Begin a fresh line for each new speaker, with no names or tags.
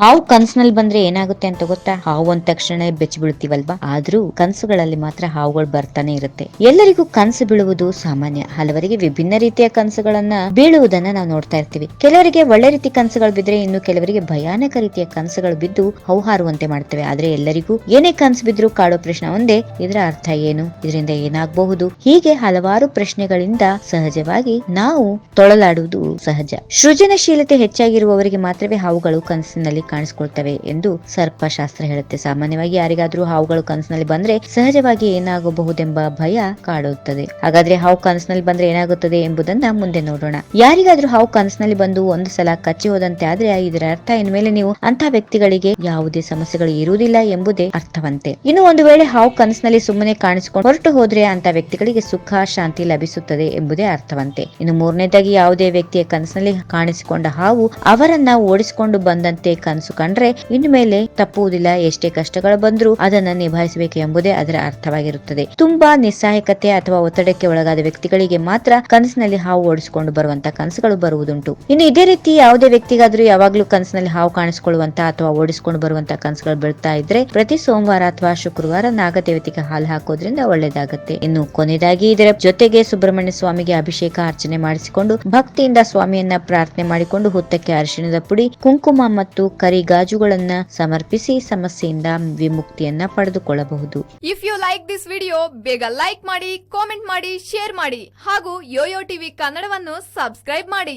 ಹಾವು ಕನ್ಸಿನಲ್ಲಿ ಬಂದ್ರೆ ಏನಾಗುತ್ತೆ ಅಂತ ಗೊತ್ತಾ? ಹಾವು ಅಂದ ತಕ್ಷಣ ಬೆಚ್ಚಿ ಬೀಳ್ತೀವಲ್ವಾ ಆದ್ರೂ ಕನಸುಗಳಲ್ಲಿ ಮಾತ್ರ ಹಾವುಗಳು ಬರ್ತಾನೆ ಇರುತ್ತೆ. ಎಲ್ಲರಿಗೂ ಕನಸು ಬೀಳುವುದು ಸಾಮಾನ್ಯ. ಹಲವರಿಗೆ ವಿಭಿನ್ನ ರೀತಿಯ ಕನಸುಗಳನ್ನ ಬೀಳುವುದನ್ನ ನಾವು ನೋಡ್ತಾ ಇರ್ತೀವಿ. ಕೆಲವರಿಗೆ ಒಳ್ಳೆ ರೀತಿ ಕನಸುಗಳು ಬಿದ್ರೆ ಇನ್ನು ಕೆಲವರಿಗೆ ಭಯಾನಕ ರೀತಿಯ ಕನಸುಗಳು ಬಿದ್ದು ಹೌಹಾರುವಂತೆ ಮಾಡ್ತವೆ. ಆದ್ರೆ ಎಲ್ಲರಿಗೂ ಏನೇ ಕನಸು ಬಿದ್ರು ಕಾಡೋ ಪ್ರಶ್ನೆ ಒಂದೇ, ಇದರ ಅರ್ಥ ಏನು? ಇದರಿಂದ ಏನಾಗಬಹುದು? ಹೀಗೆ ಹಲವಾರು ಪ್ರಶ್ನೆಗಳಿಂದ ಸಹಜವಾಗಿ ನಾವು ತೊಳಲಾಡುವುದು ಸಹಜ. ಸೃಜನಶೀಲತೆ ಹೆಚ್ಚಾಗಿರುವವರಿಗೆ ಮಾತ್ರವೇ ಹಾವುಗಳು ಕನಸಿನಲ್ಲಿ ಕಾಣಿಸ್ಕೊಳ್ತವೆ ಎಂದು ಸರ್ಪಶಾಸ್ತ್ರ ಹೇಳುತ್ತೆ. ಸಾಮಾನ್ಯವಾಗಿ ಯಾರಿಗಾದ್ರೂ ಹಾವುಗಳು ಕನಸಿನಲ್ಲಿ ಬಂದ್ರೆ ಸಹಜವಾಗಿ ಏನಾಗಬಹುದೆಂಬ ಭಯ ಕಾಡುತ್ತದೆ. ಹಾಗಾದ್ರೆ ಹಾವು ಕನಸಿನಲ್ಲಿ ಬಂದ್ರೆ ಏನಾಗುತ್ತದೆ ಎಂಬುದನ್ನ ಮುಂದೆ ನೋಡೋಣ. ಯಾರಿಗಾದ್ರೂ ಹಾವು ಕನಸಿನಲ್ಲಿ ಬಂದು ಒಂದು ಸಲ ಕಚ್ಚಿ ಹೋದಂತೆ ಆದ್ರೆ ಇದರ ಅರ್ಥ ಇನ್ಮೇಲೆ ನೀವು ಅಂತ ವ್ಯಕ್ತಿಗಳಿಗೆ ಯಾವುದೇ ಸಮಸ್ಯೆಗಳು ಇರುವುದಿಲ್ಲ ಎಂಬುದೇ ಅರ್ಥವಂತೆ. ಇನ್ನು ಒಂದು ವೇಳೆ ಹಾವು ಕನಸಿನಲ್ಲಿ ಸುಮ್ಮನೆ ಕಾಣಿಸಿಕೊಂಡು ಹೊರಟು ಹೋದ್ರೆ ಅಂತ ವ್ಯಕ್ತಿಗಳಿಗೆ ಸುಖ, ಶಾಂತಿ ಲಭಿಸುತ್ತದೆ ಎಂಬುದೇ ಅರ್ಥವಂತೆ. ಇನ್ನು ಮೂರನೇದಾಗಿ ಯಾವುದೇ ವ್ಯಕ್ತಿಯ ಕನಸಿನಲ್ಲಿ ಕಾಣಿಸಿಕೊಂಡ ಹಾವು ಅವರನ್ನ ಓಡಿಸಿಕೊಂಡು ಬಂದಂತೆ ಕನಸು ಕಂಡ್ರೆ ಇನ್ನು ಮೇಲೆ ತಪ್ಪುವುದಿಲ್ಲ, ಎಷ್ಟೇ ಕಷ್ಟಗಳು ಬಂದರೂ ಅದನ್ನ ನಿಭಾಯಿಸಬೇಕು ಎಂಬುದೇ ಅದರ ಅರ್ಥವಾಗಿರುತ್ತದೆ. ತುಂಬಾ ನಿಸ್ಸಹಾಯಕತೆ ಅಥವಾ ಒತ್ತಡಕ್ಕೆ ಒಳಗಾದ ವ್ಯಕ್ತಿಗಳಿಗೆ ಮಾತ್ರ ಕನಸಿನಲ್ಲಿ ಹಾವು ಓಡಿಸಿಕೊಂಡು ಬರುವಂತ ಕನಸುಗಳು ಬರುವುದುಂಟು. ಇನ್ನು ಇದೇ ರೀತಿ ಯಾವುದೇ ವ್ಯಕ್ತಿಗಾದ್ರೂ ಯಾವಾಗ್ಲೂ ಕನಸಿನಲ್ಲಿ ಹಾವು ಕಾಣಿಸಿಕೊಳ್ಳುವಂತ ಅಥವಾ ಓಡಿಸಿಕೊಂಡು ಬರುವಂತ ಕನಸುಗಳು ಬೀಳ್ತಾ ಇದ್ರೆ ಪ್ರತಿ ಸೋಮವಾರ ಅಥವಾ ಶುಕ್ರವಾರ ನಾಗದೇವತೆಗೆ ಹಾಲು ಹಾಕೋದ್ರಿಂದ ಒಳ್ಳೇದಾಗತ್ತೆ ಇನ್ನು ಕೊನೆಯದಾಗಿ ಇದರ ಜೊತೆಗೆ ಸುಬ್ರಹ್ಮಣ್ಯ ಸ್ವಾಮಿಗೆ ಅಭಿಷೇಕ ಅರ್ಚನೆ ಮಾಡಿಸಿಕೊಂಡು ಭಕ್ತಿಯಿಂದ ಸ್ವಾಮಿಯನ್ನ ಪ್ರಾರ್ಥನೆ ಮಾಡಿಕೊಂಡು ಹುತ್ತಕ್ಕೆ ಅರಿಶಿಣದ ಪುಡಿ, ಕುಂಕುಮ ಮತ್ತು ಕರಿ ಗಾಜುಗಳನ್ನ ಸಮರ್ಪಿಸಿ ಸಮಸ್ಯೆಯಿಂದ ವಿಮುಕ್ತಿಯನ್ನ ಪಡೆದುಕೊಳ್ಳಬಹುದು.
If you like this video ಬೇಗ ಲೈಕ್ ಮಾಡಿ ಕಾಮೆಂಟ್ ಮಾಡಿ ಶೇರ್ ಮಾಡಿ ಹಾಗೂ ಯೋಯೋ ಟಿವಿ ಕನ್ನಡವನ್ನು ಸಬ್ಸ್ಕ್ರೈಬ್ ಮಾಡಿ.